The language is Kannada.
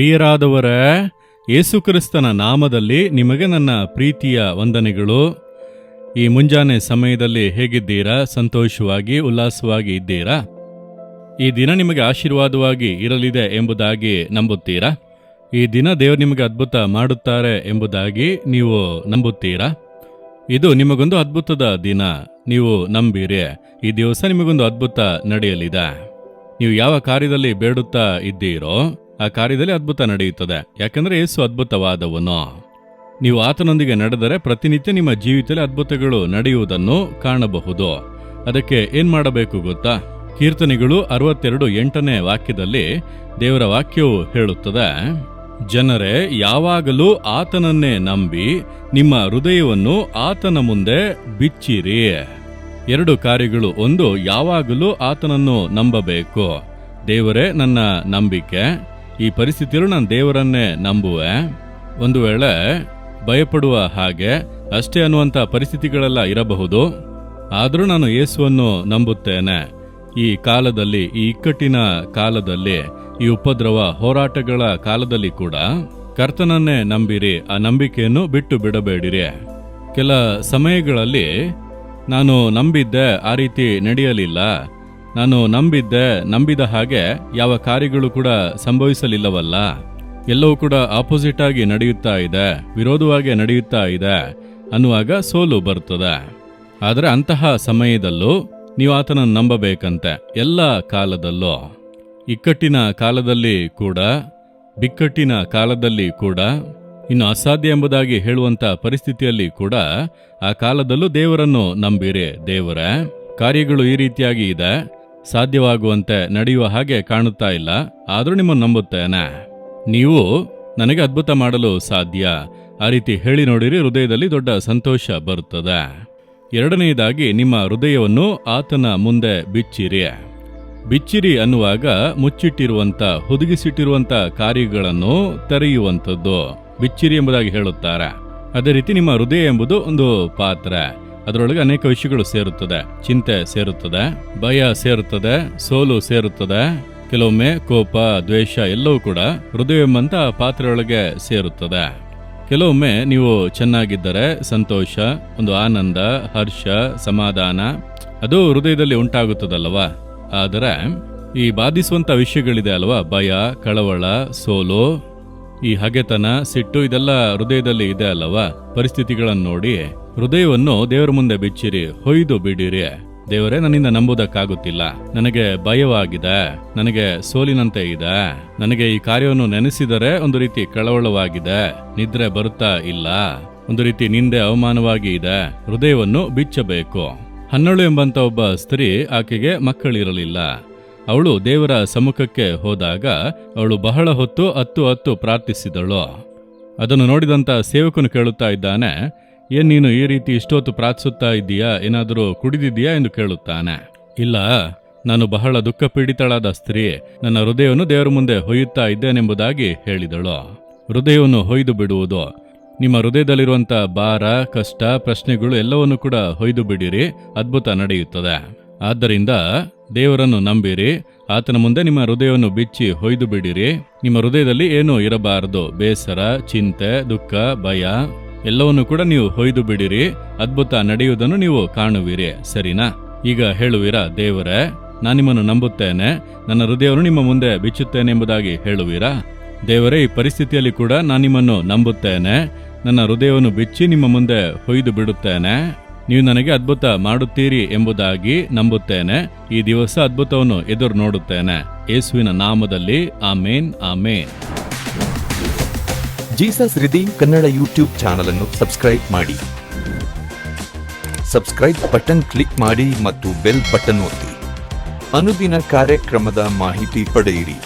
ಪ್ರಿಯರಾದವರೇ, ಯೇಸುಕ್ರಿಸ್ತನ ನಾಮದಲ್ಲಿ ನಿಮಗೆ ನನ್ನ ಪ್ರೀತಿಯ ವಂದನೆಗಳು. ಈ ಮುಂಜಾನೆ ಸಮಯದಲ್ಲಿ ಹೇಗಿದ್ದೀರಾ? ಸಂತೋಷವಾಗಿ, ಉಲ್ಲಾಸವಾಗಿ ಇದ್ದೀರಾ? ಈ ದಿನ ನಿಮಗೆ ಆಶೀರ್ವಾದವಾಗಿ ಇರಲಿದೆ ಎಂಬುದಾಗಿ ನಂಬುತ್ತೀರಾ? ಈ ದಿನ ದೇವರು ನಿಮಗೆ ಅದ್ಭುತ ಮಾಡುತ್ತಾರೆ ಎಂಬುದಾಗಿ ನೀವು ನಂಬುತ್ತೀರಾ? ಇದು ನಿಮಗೊಂದು ಅದ್ಭುತದ ದಿನ, ನೀವು ನಂಬಿರಿ. ಈ ದಿವಸ ನಿಮಗೊಂದು ಅದ್ಭುತ ನಡೆಯಲಿದೆ. ನೀವು ಯಾವ ಕಾರ್ಯದಲ್ಲಿ ಬೇಡುತ್ತಾ ಇದ್ದೀರೋ ಆ ಕಾರ್ಯದಲ್ಲಿ ಅದ್ಭುತ ನಡೆಯುತ್ತದೆ. ಯಾಕಂದ್ರೆ ಯೇಸು ಅದ್ಭುತವಾದವನು. ನೀವು ಆತನೊಂದಿಗೆ ನಡೆದರೆ ಪ್ರತಿನಿತ್ಯ ನಿಮ್ಮ ಜೀವಿತದಲ್ಲಿ ಅದ್ಭುತಗಳು ನಡೆಯುವುದನ್ನು ಕಾಣಬಹುದು. ಅದಕ್ಕೆ ಏನು ಮಾಡಬೇಕು ಗೊತ್ತಾ? ಕೀರ್ತನೆಗಳು ಅರವತ್ತೆರಡು ಎಂಟನೇ ವಾಕ್ಯದಲ್ಲಿ ದೇವರ ವಾಕ್ಯವು ಹೇಳುತ್ತದೆ. ಜನರೇ, ಯಾವಾಗಲೂ ಆತನನ್ನೇ ನಂಬಿ ನಿಮ್ಮ ಹೃದಯವನ್ನು ಆತನ ಮುಂದೆ ಬಿಚ್ಚಿರಿ. ಎರಡು ಕಾರ್ಯಗಳು. ಒಂದು, ಯಾವಾಗಲೂ ಆತನನ್ನು ನಂಬಬೇಕು. ದೇವರೇ, ನನ್ನ ನಂಬಿಕೆ. ಈ ಪರಿಸ್ಥಿತಿಯಲ್ಲೂ ನಾನು ದೇವರನ್ನೇ ನಂಬುವೆ. ಒಂದು ವೇಳೆ ಭಯಪಡುವ ಹಾಗೆ ಅಷ್ಟೇ ಅನ್ನುವಂಥ ಪರಿಸ್ಥಿತಿಗಳೆಲ್ಲ ಇರಬಹುದು. ಆದರೂ ನಾನು ಯೇಸುವನ್ನು ನಂಬುತ್ತೇನೆ. ಈ ಕಾಲದಲ್ಲಿ, ಈ ಇಕ್ಕಟ್ಟಿನ ಕಾಲದಲ್ಲಿ, ಈ ಉಪದ್ರವ ಹೋರಾಟಗಳ ಕಾಲದಲ್ಲಿ ಕೂಡ ಕರ್ತನನ್ನೇ ನಂಬಿರಿ. ಆ ನಂಬಿಕೆಯನ್ನು ಬಿಟ್ಟು ಬಿಡಬೇಡಿರಿ. ಕೆಲ ಸಮಯಗಳಲ್ಲಿ ನಾನು ನಂಬಿದ್ದೆ ಆ ರೀತಿ ನಡೆಯಲಿಲ್ಲ. ನಾನು ನಂಬಿದ್ದೆ, ನಂಬಿದ ಹಾಗೆ ಯಾವ ಕಾರ್ಯಗಳು ಕೂಡ ಸಂಭವಿಸಲಿಲ್ಲವಲ್ಲ. ಎಲ್ಲವೂ ಕೂಡ ಆಪೋಸಿಟ್ ಆಗಿ ನಡೆಯುತ್ತಾ ಇದೆ, ವಿರೋಧವಾಗಿ ನಡೆಯುತ್ತಾ ಇದೆ ಅನ್ನುವಾಗ ಸೋಲು ಬರ್ತದೆ ಆದರೆ ಅಂತಹ ಸಮಯದಲ್ಲೂ ನೀವು ಆತನನ್ನು ನಂಬಬೇಕಂತೆ, ಎಲ್ಲ ಕಾಲದಲ್ಲೂ. ಇಕ್ಕಟ್ಟಿನ ಕಾಲದಲ್ಲಿ ಕೂಡ, ಬಿಕ್ಕಟ್ಟಿನ ಕಾಲದಲ್ಲಿ ಕೂಡ, ಇನ್ನು ಅಸಾಧ್ಯ ಎಂಬುದಾಗಿ ಹೇಳುವಂಥ ಪರಿಸ್ಥಿತಿಯಲ್ಲಿ ಕೂಡ ಆ ಕಾಲದಲ್ಲೂ ದೇವರನ್ನು ನಂಬಿರಿ ದೇವರ. ಕಾರ್ಯಗಳು ಈ ರೀತಿಯಾಗಿ ಇದೆ ಸಾಧ್ಯವಾಗುವಂತೆ ನಡೆಯುವ ಹಾಗೆ ಕಾಣುತ್ತಾ ಇಲ್ಲ, ಆದರೂ ನಿಮ್ಮನ್ನು ನಂಬುತ್ತೇನೆ. ನೀವು ನನಗೆ ಅದ್ಭುತ ಮಾಡಲು ಸಾಧ್ಯ. ಆ ರೀತಿ ಹೇಳಿ ನೋಡಿರಿ, ಹೃದಯದಲ್ಲಿ ದೊಡ್ಡ ಸಂತೋಷ ಬರುತ್ತದೆ. ಎರಡನೆಯದಾಗಿ, ನಿಮ್ಮ ಹೃದಯವನ್ನು ಆತನ ಮುಂದೆ ಬಿಚ್ಚಿರಿ. ಬಿಚ್ಚಿರಿ ಅನ್ನುವಾಗ ಮುಚ್ಚಿಟ್ಟಿರುವಂಥ, ಹುದುಗಿಸಿಟ್ಟಿರುವಂಥ ಕಾರ್ಯಗಳನ್ನು ತೆರೆಯುವಂಥದ್ದು. ಬಿಚ್ಚಿರಿ ಎಂಬುದಾಗಿ ಹೇಳುತ್ತಾರೆ. ಅದೇ ರೀತಿ ನಿಮ್ಮ ಹೃದಯ ಎಂಬುದು ಒಂದು ಪಾತ್ರ. ಅದರೊಳಗೆ ಅನೇಕ ವಿಷಯಗಳು ಸೇರುತ್ತದೆ. ಚಿಂತೆ ಸೇರುತ್ತದೆ, ಭಯ ಸೇರುತ್ತದೆ, ಸೋಲು ಸೇರುತ್ತದೆ, ಕೆಲವೊಮ್ಮೆ ಕೋಪ, ದ್ವೇಷ ಎಲ್ಲವೂ ಕೂಡ ಹೃದಯ ಎಂಬಂತ ಪಾತ್ರೆಯೊಳಗೆ ಸೇರುತ್ತದೆ. ಕೆಲವೊಮ್ಮೆ ನೀವು ಚೆನ್ನಾಗಿದ್ದರೆ ಸಂತೋಷ, ಒಂದು ಆನಂದ, ಹರ್ಷ, ಸಮಾಧಾನ, ಅದು ಹೃದಯದಲ್ಲಿ ಉಂಟಾಗುತ್ತದಲ್ವಾ ಆದರೆ ಈ ಬಾಧಿಸುವಂತ ವಿಷಯಗಳಿದೆ ಅಲ್ವಾ? ಭಯ, ಕಳವಳ, ಸೋಲು ಈ ಹಗೆತನ ಸಿಟ್ಟು ಇದೆಲ್ಲ ಹೃದಯದಲ್ಲಿ ಇದೆ ಅಲ್ಲವಾ? ಪರಿಸ್ಥಿತಿಗಳನ್ನು ನೋಡಿ. ಹೃದಯವನ್ನು ದೇವರ ಮುಂದೆ ಬಿಚ್ಚಿರಿ, ಹೊಯ್ದು ಬಿಡಿರಿ. ದೇವರೇ, ನನ್ನಿಂದ ನಂಬುದಕ್ಕಾಗುತ್ತಿಲ್ಲ ನನಗೆ ಭಯವಾಗಿದೆ. ನನಗೆ ಸೋಲಿನಂತೆ ಇದೆ. ನನಗೆ ಈ ಕಾರ್ಯವನ್ನು ನೆನೆಸಿದರೆ ಒಂದು ರೀತಿ ಕಳವಳವಾಗಿದೆ. ನಿದ್ರೆ ಬರುತ್ತಾ ಇಲ್ಲ. ಒಂದು ರೀತಿ ನಿಂದೆ ಅವಮಾನವಾಗಿ ಇದೆ. ಹೃದಯವನ್ನು ಬಿಚ್ಚಬೇಕು. ಹನ್ನಳು ಎಂಬಂತ ಒಬ್ಬ ಸ್ತ್ರೀ ಆಕೆಗೆ ಮಕ್ಕಳಿರಲಿಲ್ಲ. ಅವಳು ದೇವರ ಸಮ್ಮುಖಕ್ಕೆ ಹೋದಾಗ ಅವಳು ಬಹಳ ಹೊತ್ತು ಹತ್ತು ಹತ್ತು ಪ್ರಾರ್ಥಿಸಿದಳು. ಅದನ್ನು ನೋಡಿದಂತ ಸೇವಕನು ಕೇಳುತ್ತಾ ಇದ್ದಾನೆ, ಏನ್ ನೀನು ಈ ರೀತಿ ಇಷ್ಟೊತ್ತು ಪ್ರಾರ್ಥಿಸುತ್ತಾ ಇದ್ದೀಯಾ? ಏನಾದರೂ ಕುಡಿದಿದ್ದೀಯಾ? ಎಂದು ಕೇಳುತ್ತಾನೆ. ಇಲ್ಲ, ನಾನು ಬಹಳ ದುಃಖ ಪೀಡಿತಳಾದ ಸ್ತ್ರೀ, ನನ್ನ ಹೃದಯವನ್ನು ದೇವರ ಮುಂದೆ ಹೊಯ್ಯುತ್ತಾ ಇದ್ದೇನೆಂಬುದಾಗಿ ಹೇಳಿದಳು. ಹೃದಯವನ್ನು ಹೊಯ್ದು ಬಿಡುವುದು, ನಿಮ್ಮ ಹೃದಯದಲ್ಲಿರುವಂಥ ಭಾರ, ಕಷ್ಟ, ಪ್ರಶ್ನೆಗಳು ಎಲ್ಲವನ್ನು ಕೂಡ ಹೊಯ್ದು ಬಿಡಿರಿ, ಅದ್ಭುತ ನಡೆಯುತ್ತದೆ. ಆದ್ದರಿಂದ ದೇವರನ್ನು ನಂಬಿರಿ, ಆತನ ಮುಂದೆ ನಿಮ್ಮ ಹೃದಯವನ್ನು ಬಿಚ್ಚಿ ಹೊಯ್ದು ಬಿಡಿರಿ. ನಿಮ್ಮ ಹೃದಯದಲ್ಲಿ ಏನೂ ಇರಬಾರದು, ಬೇಸರ, ಚಿಂತೆ, ದುಃಖ, ಭಯ, ಎಲ್ಲವನ್ನು ಕೂಡ ನೀವು ಹೊಯ್ದು ಬಿಡಿರಿ. ಅದ್ಭುತ ನಡೆಯುವುದನ್ನು ನೀವು ಕಾಣುವಿರಿ. ಸರಿನಾ? ಈಗ ಹೇಳುವಿರಾ, ದೇವರೇ, ನಾನು ನಿಮ್ಮನ್ನು ನಂಬುತ್ತೇನೆ, ನನ್ನ ಹೃದಯವನ್ನು ನಿಮ್ಮ ಮುಂದೆ ಬಿಚ್ಚುತ್ತೇನೆ ಎಂಬುದಾಗಿ ಹೇಳುವಿರಾ? ದೇವರೇ, ಈ ಪರಿಸ್ಥಿತಿಯಲ್ಲಿ ಕೂಡ ನಾನು ನಿಮ್ಮನ್ನು ನಂಬುತ್ತೇನೆ, ನನ್ನ ಹೃದಯವನ್ನು ಬಿಚ್ಚಿ ನಿಮ್ಮ ಮುಂದೆ ಹೊಯ್ದು ಬಿಡುತ್ತೇನೆ. ನೀವು ನನಗೆ ಅದ್ಭುತ ಮಾಡುತ್ತೀರಿ ಎಂಬುದಾಗಿ ನಂಬುತ್ತೇನೆ. ಈ ದಿವಸ ಅದ್ಭುತವನ್ನು ಎದುರು ನೋಡುತ್ತೇನೆ. ಯೇಸುವಿನ ನಾಮದಲ್ಲಿ ಆಮೇನ್ ಆಮೇನ್. Jesus redeem Kannada YouTube channel ಅನ್ನು ಸಬ್ಸ್ಕ್ರೈಬ್ ಮಾಡಿ. ಸಬ್ಸ್ಕ್ರೈಬ್ ಬಟನ್ ಕ್ಲಿಕ್ ಮಾಡಿ ಮತ್ತು ಬೆಲ್ ಬಟನ್ ಒತ್ತಿ. ಅನುದಿನ ಕಾರ್ಯಕ್ರಮದ ಮಾಹಿತಿ ಪಡೆಯಿರಿ.